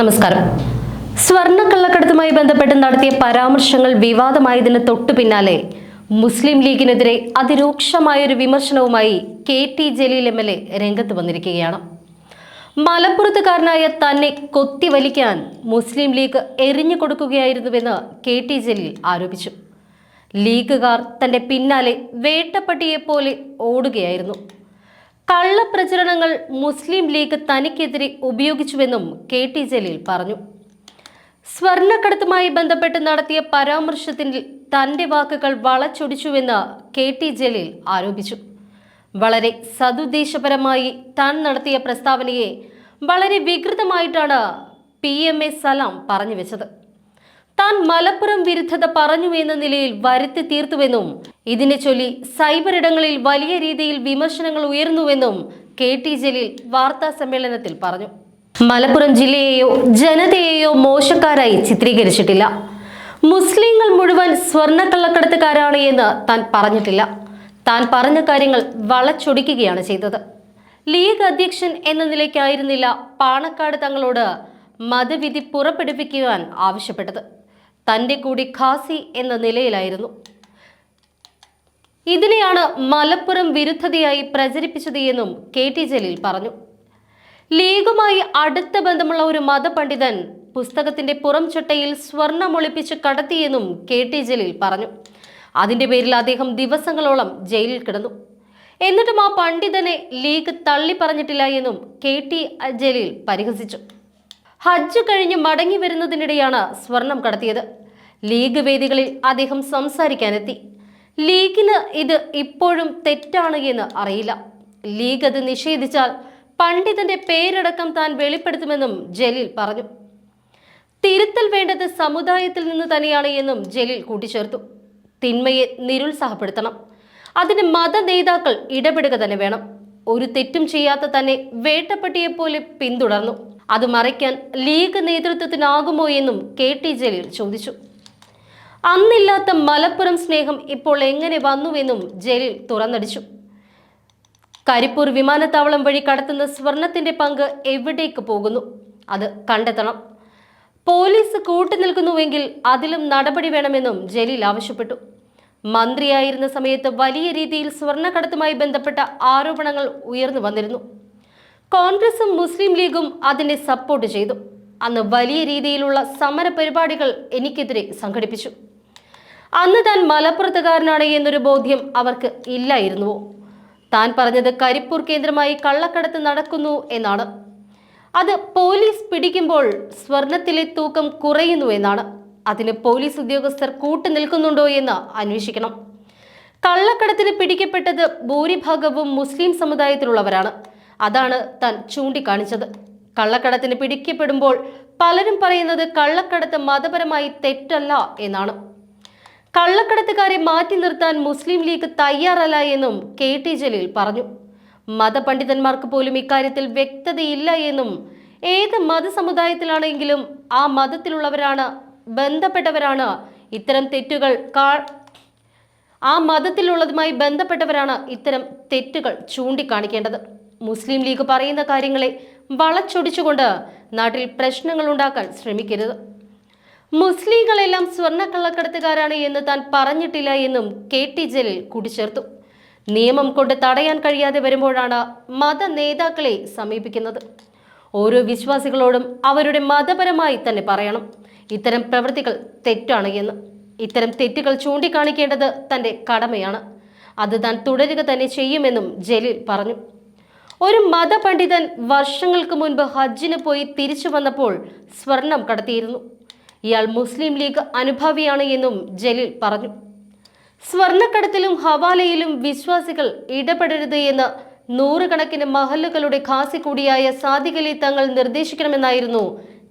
നമസ്കാരം. സ്വർണ കള്ളക്കടത്തുമായി ബന്ധപ്പെട്ട് നടത്തിയ പരാമർശങ്ങൾ വിവാദമായതിന് തൊട്ടു പിന്നാലെ മുസ്ലിം ലീഗിനെതിരെ അതിരൂക്ഷമായൊരു വിമർശനവുമായി K T Jaleel M L A രംഗത്ത് വന്നിരിക്കുകയാണ്. മലപ്പുറത്തുകാരനായ തന്നെ കൊത്തിവലിക്കാൻ മുസ്ലിം ലീഗ് എറിഞ്ഞു കൊടുക്കുകയായിരുന്നുവെന്ന് കെ ടി ജലീൽ ആരോപിച്ചു. ലീഗുകാർ തന്റെ പിന്നാലെ വേട്ടപ്പട്ടിയെപ്പോലെ ഓടുകയായിരുന്നു. കള്ളപ്രചരണങ്ങൾ മുസ്ലിം ലീഗ് തനിക്കെതിരെ ഉപയോഗിച്ചുവെന്നും കെ ടി ജലീൽ പറഞ്ഞു. സ്വർണക്കടത്തുമായി ബന്ധപ്പെട്ട് നടത്തിയ പരാമർശത്തിൽ തന്റെ വാക്കുകൾ വളച്ചൊടിച്ചുവെന്ന് കെ ടി ജലീൽ ആരോപിച്ചു. വളരെ സതുദ്ദേശപരമായി താൻ നടത്തിയ പ്രസ്താവനയെ വളരെ വികൃതമായിട്ടാണ് പി എം എ സലാം പറഞ്ഞു വെച്ചത്. താൻ മലപ്പുറം വിരുദ്ധത പറഞ്ഞു എന്ന നിലയിൽ വരുത്തി തീർത്തുവെന്നും ഇതിനെ ചൊല്ലി സൈബർ ഇടങ്ങളിൽ വലിയ രീതിയിൽ വിമർശനങ്ങൾ ഉയർന്നുവെന്നും കെ ടി ജലീൽ വാർത്താ സമ്മേളനത്തിൽ പറഞ്ഞു. മലപ്പുറം ജില്ലയെയോ ജനതയെയോ മോശക്കാരായി ചിത്രീകരിച്ചിട്ടില്ല. മുസ്ലിങ്ങൾ മുഴുവൻ സ്വർണക്കള്ളക്കടത്തുകാരാണ് എന്ന് താൻ പറഞ്ഞിട്ടില്ല. താൻ പറഞ്ഞ കാര്യങ്ങൾ വളച്ചൊടിക്കുകയാണ് ചെയ്തത്. ലീഗ് അധ്യക്ഷൻ എന്ന നിലയ്ക്കായിരുന്നില്ല പാണക്കാട് തങ്ങളോട് മതവിധി പുറപ്പെടുവിക്കുവാൻ ആവശ്യപ്പെട്ടത്. തന്റെ കൂടി ഖാസി എന്ന നിലയിലായിരുന്നു. ഇതിനെയാണ് മലപ്പുറം വിരുദ്ധതയായി പ്രചരിപ്പിച്ചത് എന്നും കെ ടി ജലീൽ പറഞ്ഞു. ലീഗുമായി അടുത്ത ബന്ധമുള്ള ഒരു മതപണ്ഡിതൻ പുസ്തകത്തിന്റെ പുറം ചട്ടയിൽ സ്വർണം ഒളിപ്പിച്ച് കടത്തിയെന്നും കെ ടി ജലീൽ പറഞ്ഞു. അതിന്റെ പേരിൽ അദ്ദേഹം ദിവസങ്ങളോളം ജയിലിൽ കിടന്നു. എന്നിട്ടും ആ പണ്ഡിതനെ ലീഗ് തള്ളി പറഞ്ഞിട്ടില്ല എന്നും കെ ടി ജലീൽ പരിഹസിച്ചു. ഹജ്ജ് കഴിഞ്ഞ് മടങ്ങി വരുന്നതിനിടെയാണ് സ്വർണം കടത്തിയത്. ലീഗ് വേദികളിൽ അദ്ദേഹം സംസാരിക്കാനെത്തി. ലീഗിന് ഇത് ഇപ്പോഴും തെറ്റാണ് എന്ന് അറിയില്ല. ലീഗ് അത് നിഷേധിച്ചാൽ പണ്ഡിതന്റെ പേരടക്കം താൻ വെളിപ്പെടുത്തുമെന്നും ജലീൽ പറഞ്ഞു. തിരുത്തൽ വേണ്ടത് സമുദായത്തിൽ നിന്ന് തന്നെയാണ് എന്നും ജലീൽ കൂട്ടിച്ചേർത്തു. തിന്മയെ നിരുത്സാഹപ്പെടുത്തണം. അതിന് മത നേതാക്കൾ ഇടപെടുക തന്നെ വേണം. ഒരു തെറ്റും ചെയ്യാത്ത തന്നെ വേട്ടപ്പെട്ടിയെ പോലെ പിന്തുടർന്നു. അത് മറയ്ക്കാൻ ലീഗ് നേതൃത്വത്തിനാകുമോ എന്നും കെ ടി ജലീൽ ചോദിച്ചു. അന്നില്ലാത്ത മലപ്പുറം സ്നേഹം ഇപ്പോൾ എങ്ങനെ വന്നുവെന്നും ജലീൽ തുറന്നടിച്ചു. കരിപ്പൂർ വിമാനത്താവളം വഴി കടത്തുന്ന സ്വർണത്തിന്റെ പങ്ക് എവിടേക്ക് പോകുന്നു? അത് കണ്ടെത്തണം. പോലീസ് കൂട്ടുനിൽക്കുന്നുവെങ്കിൽ അതിലും നടപടി വേണമെന്നും ജലീൽ ആവശ്യപ്പെട്ടു. മന്ത്രിയായിരുന്ന സമയത്ത് വലിയ രീതിയിൽ സ്വർണക്കടത്തുമായി ബന്ധപ്പെട്ട ആരോപണങ്ങൾ ഉയർന്നു വന്നിരുന്നു. കോൺഗ്രസും മുസ്ലിം ലീഗും അതിനെ സപ്പോർട്ട് ചെയ്തു. അന്ന് വലിയ രീതിയിലുള്ള സമര പരിപാടികൾ എനിക്കെതിരെ സംഘടിപ്പിച്ചു. അന്ന് താൻ മലപ്പുറത്തുകാരനാണ് എന്നൊരു ബോധ്യം അവർക്ക് ഇല്ലായിരുന്നുവോ താൻ പറഞ്ഞത് കരിപ്പൂർ കേന്ദ്രമായി കള്ളക്കടത്ത് നടക്കുന്നു എന്നാണ്. അത് പോലീസ് പിടിക്കുമ്പോൾ സ്വർണത്തിലെ തൂക്കം കുറയുന്നു എന്നാണ്. അതിന് പോലീസ് ഉദ്യോഗസ്ഥർ കൂട്ടു നിൽക്കുന്നുണ്ടോ എന്ന് അന്വേഷിക്കണം. കള്ളക്കടത്തിന് പിടിക്കപ്പെട്ടത് ഭൂരിഭാഗവും മുസ്ലിം സമുദായത്തിലുള്ളവരാണ്. അതാണ് താൻ ചൂണ്ടിക്കാണിച്ചത്. കള്ളക്കടത്തിന് പിടിക്കപ്പെടുമ്പോൾ പലരും പറയുന്നത് കള്ളക്കടത്ത് മതപരമായി തെറ്റല്ല എന്നാണ്. കള്ളക്കടത്തുകാരെ മാറ്റി നിർത്താൻ മുസ്ലിം ലീഗ് തയ്യാറല്ല എന്നും കെ ടി ജലീൽ പറഞ്ഞു. മതപണ്ഡിതന്മാർക്ക് പോലും ഇക്കാര്യത്തിൽ വ്യക്തതയില്ല എന്നും ഏത് മതസമുദായത്തിലാണെങ്കിലും ആ മതത്തിലുള്ളവരാണ് ബന്ധപ്പെട്ടവരാണ്. ഇത്തരം തെറ്റുകൾ കാ ആ മതത്തിലുള്ളതുമായി ബന്ധപ്പെട്ടവരാണ് ഇത്തരം തെറ്റുകൾ ചൂണ്ടിക്കാണിക്കേണ്ടത്. മുസ്ലിം ലീഗ് പറയുന്ന കാര്യങ്ങളെ വളച്ചൊടിച്ചുകൊണ്ട് നാട്ടിൽ പ്രശ്നങ്ങൾ ഉണ്ടാക്കാൻ ശ്രമിക്കരുത്. മുസ്ലിങ്ങളെല്ലാം സ്വർണക്കള്ളക്കടത്തുകാരാണ് എന്ന് താൻ പറഞ്ഞിട്ടില്ല എന്നും കെ ടി ജലീൽ കൂട്ടിച്ചേർത്തു. നിയമം കൊണ്ട് തടയാൻ കഴിയാതെ വരുമ്പോഴാണ് മത നേതാക്കളെ സമീപിക്കുന്നത്. ഓരോ വിശ്വാസികളോടും അവരുടെ മതപരമായി തന്നെ പറയണം. ഇത്തരം പ്രവൃത്തികൾ തെറ്റാണ് എന്ന്. ഇത്തരം തെറ്റുകൾ ചൂണ്ടിക്കാണിക്കേണ്ടത് തന്റെ കടമയാണ്. അത് താൻ തുടരുക തന്നെ ചെയ്യുമെന്നും ജലീൽ പറഞ്ഞു. ഒരു മതപണ്ഡിതൻ വർഷങ്ങൾക്ക് മുൻപ് ഹജ്ജിന് പോയി തിരിച്ചു വന്നപ്പോൾ സ്വർണം കടത്തിയിരുന്നു. ഇയാൾ മുസ്ലിം ലീഗ് അനുഭാവിയാണ് എന്നും ജലീൽ പറഞ്ഞു. സ്വർണക്കടത്തിലും ഹവാലയിലും വിശ്വാസികൾ ഇടപെടരുത് എന്ന് നൂറുകണക്കിന് മഹല്ലുകളുടെ ഖാസി കൂടിയായ Sadiqali Thangal നിർദ്ദേശിക്കണമെന്നായിരുന്നു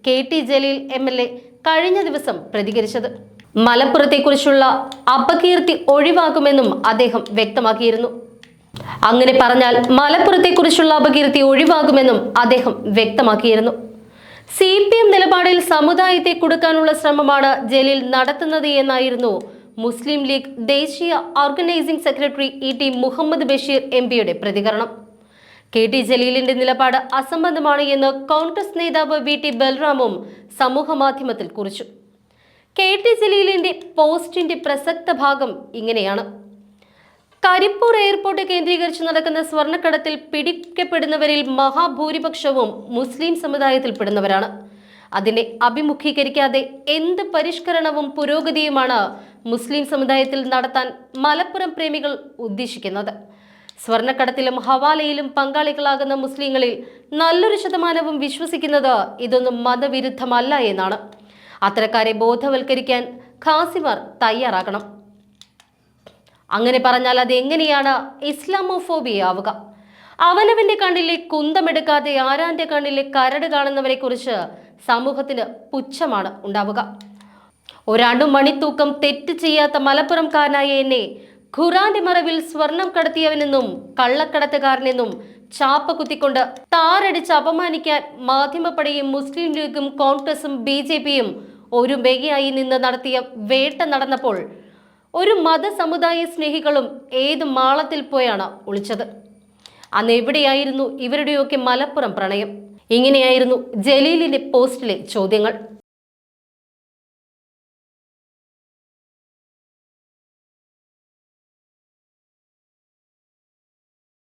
K T Jaleel M L A കഴിഞ്ഞ ദിവസം പ്രതികരിച്ചത്. മലപ്പുറത്തെക്കുറിച്ചുള്ള അപകീർത്തി ഒഴിവാക്കുമെന്നും അദ്ദേഹം വ്യക്തമാക്കിയിരുന്നു. അങ്ങനെ പറഞ്ഞാൽ മലപ്പുറത്തെക്കുറിച്ചുള്ള അപകീർത്തി ഒഴിവാകുമെന്നും അദ്ദേഹം വ്യക്തമാക്കിയിരുന്നു. സി പി എം നിലപാടിൽ സമുദായത്തെ കൊടുക്കാനുള്ള ശ്രമമാണ് ജലീൽ നടത്തുന്നത് എന്നായിരുന്നു മുസ്ലിം ലീഗ് ദേശീയ organising secretary E T Muhammad Basheer M പിയുടെ പ്രതികരണം. കെ ടി ജലീലിന്റെ നിലപാട് അസംബന്ധമാണ് എന്ന് കോൺഗ്രസ് നേതാവ് വി ടി ബൽറാമും സമൂഹമാധ്യമത്തിൽ കുറിച്ചു. കെ ടി ജലീലിന്റെ പോസ്റ്റിന്റെ പ്രസക്ത ഭാഗം ഇങ്ങനെയാണ്. കരിപ്പൂർ എയർപോർട്ട് കേന്ദ്രീകരിച്ച് നടക്കുന്ന സ്വർണക്കടത്തിൽ പിടിക്കപ്പെടുന്നവരിൽ മഹാഭൂരിപക്ഷവും മുസ്ലിം സമുദായത്തിൽപ്പെടുന്നവരാണ്. അതിനെ അഭിമുഖീകരിക്കാതെ എന്ത് പരിഷ്കരണവും പുരോഗതിയുമാണ് മുസ്ലിം സമുദായത്തിൽ നടത്താൻ മലപ്പുറം പ്രേമികൾ ഉദ്ദേശിക്കുന്നത്? സ്വർണക്കടത്തിലും ഹവാലയിലും പങ്കാളികളാകുന്ന മുസ്ലിങ്ങളിൽ നല്ലൊരു ശതമാനവും വിശ്വസിക്കുന്നത് ഇതൊന്നും മതവിരുദ്ധമല്ല എന്നാണ്. അത്തരക്കാരെ ബോധവൽക്കരിക്കാൻ ഖാസിമാർ തയ്യാറാകണം. അങ്ങനെ പറഞ്ഞാൽ അത് എങ്ങനെയാണ് ഇസ്ലാമോഫോബിയ ആവുക? അവനവന്റെ കണ്ണിലെ കുന്തമെടുക്കാതെ ആരാന്റെ കണ്ണിലെ കരട് കാണുന്നവരെ കുറിച്ച് സമൂഹത്തിന് പുച്ഛമാണ് ഉണ്ടാവുക. ഒരാണ്ടു മണിത്തൂക്കം തെറ്റ് ചെയ്യാത്ത മലപ്പുറംകാരനായ എന്നെ ഖുറാന്റെ മറവിൽ സ്വർണം കടത്തിയവനെന്നും കള്ളക്കടത്തുകാരനെന്നും ചാപ്പ കുത്തിക്കൊണ്ട് താറടിച്ച് അപമാനിക്കാൻ മാധ്യമപ്പടയും മുസ്ലിം ലീഗും കോൺഗ്രസും ബി ജെ പിയും ഒരു ബെഗയായി നിന്ന് നടത്തിയ വേട്ട നടന്നപ്പോൾ ഒരു മതസമുദായ സ്നേഹികളും ഏത് മാളത്തിൽ പോയാണ് ഒളിച്ചത്? അന്ന് എവിടെയായിരുന്നു ഇവരുടെയൊക്കെ മലപ്പുറം പ്രണയം? ഇങ്ങനെയായിരുന്നു ജലീലിന്റെ പോസ്റ്റിലെ ചോദ്യങ്ങൾ.